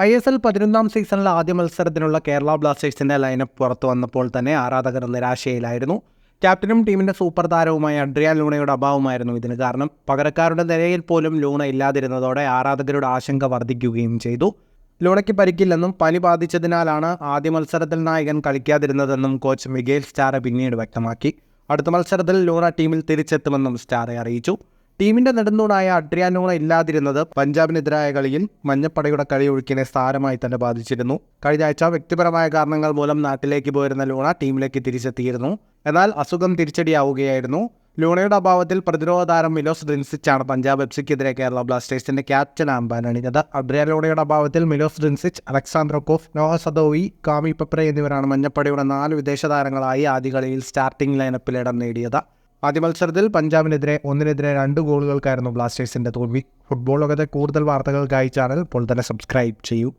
I S L പതിനൊന്നാം സീസണിലെ ആദ്യ മത്സരത്തിനുള്ള കേരള ബ്ലാസ്റ്റേഴ്സിന്റെ ലൈനപ്പ് പുറത്തു വന്നപ്പോൾ തന്നെ ആരാധകർ നിരാശയിലായിരുന്നു. ക്യാപ്റ്റനും ടീമിന്റെ സൂപ്പർ താരവുമായ അഡ്രിയാൻ ലൂണയുടെ അഭാവമായിരുന്നു ഇതിന് കാരണം. പകരക്കാരുടെ നിരയിൽ പോലും ലൂണ ഇല്ലാതിരുന്നതോടെ ആരാധകരുടെ ആശങ്ക വർദ്ധിക്കുകയും ചെയ്തു. ലൂണയ്ക്ക് പരിക്കില്ലെന്നും പനി ബാധിച്ചതിനാലാണ് ആദ്യ മത്സരത്തിൽ നായകൻ കളിക്കാതിരുന്നതെന്നും കോച്ച് മിഗേൽ സ്റ്റാറെ പിന്നീട് വ്യക്തമാക്കി. അടുത്ത മത്സരത്തിൽ ലൂണ ടീമിൽ തിരിച്ചെത്തുമെന്നും സ്റ്റാറെ അറിയിച്ചു. ടീമിന്റെ നെടുന്തൂണായ അഡ്രിയാനോള ഇല്ലാതിരുന്നത് പഞ്ചാബിനെതിരായ കളിയിൽ മഞ്ഞപ്പടയുടെ കളി ഒഴുക്കിനെ സാരമായി തന്നെ ബാധിച്ചിരുന്നു. കഴിഞ്ഞ ആഴ്ച വ്യക്തിപരമായ കാരണങ്ങൾ മൂലം നാട്ടിലേക്ക് പോയിരുന്ന ലൂണ ടീമിലേക്ക് തിരിച്ചെത്തിയിരുന്നു. എന്നാൽ അസുഖം തിരിച്ചടിയാവുകയായിരുന്നു. ലൂണയുടെ അഭാവത്തിൽ പ്രതിരോധ താരം മിലോസ് ഡ്രിൻസിച്ചാണ് പഞ്ചാബ് എഫ് സിക്കെതിരെ കേരള ബ്ലാസ്റ്റേഴ്സിന്റെ ക്യാപ്റ്റൻ ആമ്പാൻ അണിഞ്ഞത്. അബ്രിയ ലൂണയുടെ അഭാവത്തിൽ Milos Drincic Alexandre Coeff Noah Sadaoui Kwame Peprah എന്നിവരാണ് മഞ്ഞപ്പടയുടെ നാല് വിദേശ താരങ്ങളായി ആദ്യ കളിയിൽ സ്റ്റാർട്ടിംഗ് ലൈനപ്പിൽ ഇടം നേടിയത്. ആദ്യ മത്സരത്തിൽ പഞ്ചാബിനെതിരെ ഒന്നിനെതിരെ രണ്ട് ഗോളുകൾക്കായിരുന്നു ബ്ലാസ്റ്റേഴ്സിന്റെ തോൽവി. ഫുട്ബോൾ ലോകത്തെ കൂടുതൽ വാർത്തകൾക്കായി ചാനൽ ഇപ്പോൾ തന്നെ സബ്സ്ക്രൈബ് ചെയ്യൂ.